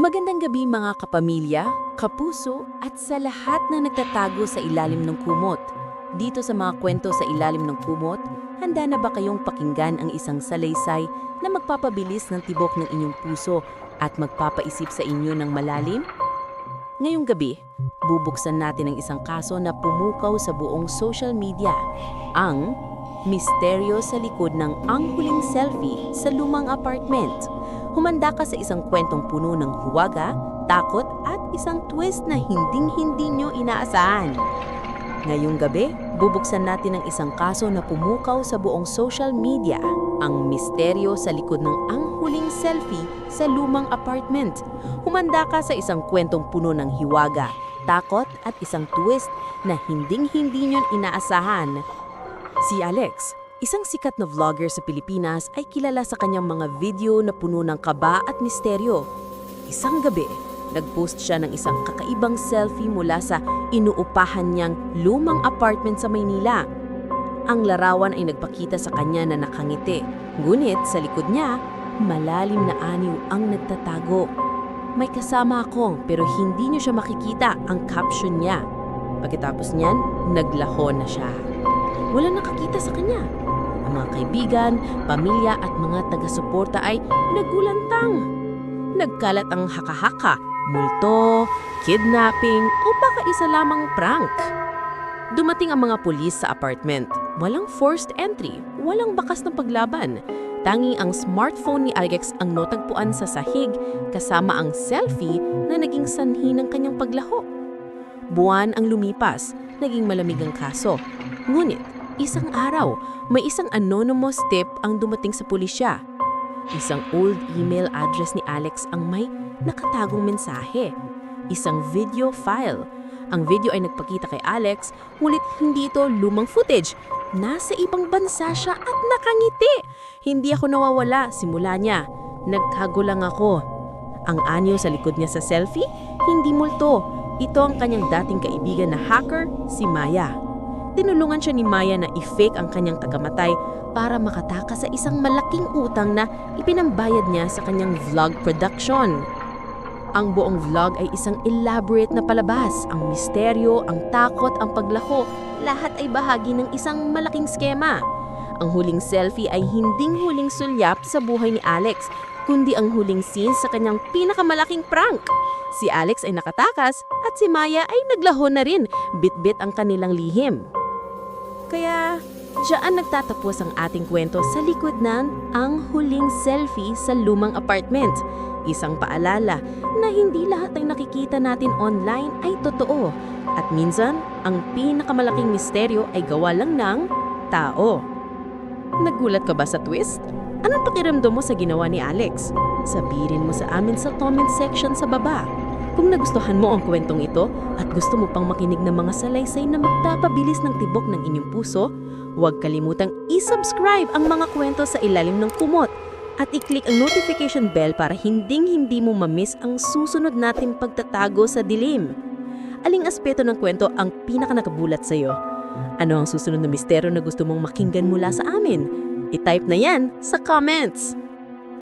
Magandang gabi mga kapamilya, kapuso at sa lahat na nagtatago sa ilalim ng kumot. Dito sa mga kwento sa ilalim ng kumot, handa na ba kayong pakinggan ang isang salaysay na magpapabilis ng tibok ng inyong puso at magpapaisip sa inyo ng malalim? Ngayong gabi, bubuksan natin ang isang kaso na pumukaw sa buong social media, ang Misteryo sa likod ng ang huling selfie sa lumang apartment. Humanda ka sa isang kwentong puno ng huwaga, takot at isang twist na hinding-hindi nyo inaasahan. Ngayong gabi, bubuksan natin ang isang kaso na pumukaw sa buong social media, ang misteryo sa likod ng ang huling selfie sa lumang apartment. Humanda ka sa isang kwentong puno ng hiwaga, takot at isang twist na hinding-hindi nyo inaasahan. Si Alex, isang sikat na vlogger sa Pilipinas ay kilala sa kanyang mga video na puno ng kaba at misteryo. Isang gabi, nagpost siya ng isang kakaibang selfie mula sa inuupahan niyang lumang apartment sa Maynila. Ang larawan ay nagpakita sa kanya na nakangiti, ngunit sa likod niya, malalim na aniw ang nagtatago. May kasama ako pero hindi niyo siya makikita ang caption niya. Pagkatapos niyan, naglaho na siya. Wala nakakita sa kanya. Ang mga kaibigan, pamilya at mga taga-suporta ay nagulantang. Nagkalat ang haka-haka, multo, kidnapping o baka isa lamang prank. Dumating ang mga pulis sa apartment. Walang forced entry, walang bakas ng paglaban. Tanging ang smartphone ni Alex ang notagpuan sa sahig kasama ang selfie na naging sanhi ng kanyang paglaho. Buwan ang lumipas, naging malamig ang kaso. Ngunit, isang araw, may isang anonymous tip ang dumating sa pulisya. Isang old email address ni Alex ang may nakatagong mensahe. Isang video file. Ang video ay nagpakita kay Alex, ngunit hindi ito lumang footage. Nasa ibang bansa siya at nakangiti. Hindi ako nawawala simula niya. Nagkago lang ako. Ang anyo sa likod niya sa selfie, hindi multo. Ito ang kanyang dating kaibigan na hacker, si Maya. Tinulungan siya ni Maya na i-fake ang kanyang tagamatay para makatakas sa isang malaking utang na ipinambayad niya sa kanyang vlog production. Ang buong vlog ay isang elaborate na palabas. Ang misteryo, ang takot, ang paglaho, lahat ay bahagi ng isang malaking skema. Ang huling selfie ay hinding huling sulyap sa buhay ni Alex, kundi ang huling scene sa kanyang pinakamalaking prank. Si Alex ay nakatakas at si Maya ay naglaho na rin, bit-bit ang kanilang lihim. Kaya, diyan nagtatapos ang ating kwento sa likod ng ang huling selfie sa lumang apartment. Isang paalala na hindi lahat ng nakikita natin online ay totoo. At minsan, ang pinakamalaking misteryo ay gawa lang ng tao. Nagulat ka ba sa twist? Anong pakiramdam mo sa ginawa ni Alex? Sabihin mo sa amin sa comment section sa baba. Kung nagustuhan mo ang kwentong ito at gusto mo pang makinig ng mga salaysay na magpapabilis ng tibok ng inyong puso, huwag kalimutang i-subscribe ang mga kwento sa ilalim ng kumot at i-click ang notification bell para hinding-hindi mo mamiss ang susunod nating pagtatago sa dilim. Aling aspeto ng kwento ang pinaka nakabulat sa iyo? Ano ang susunod na misteryo na gusto mong makinggan mula sa amin? I-type na yan sa comments!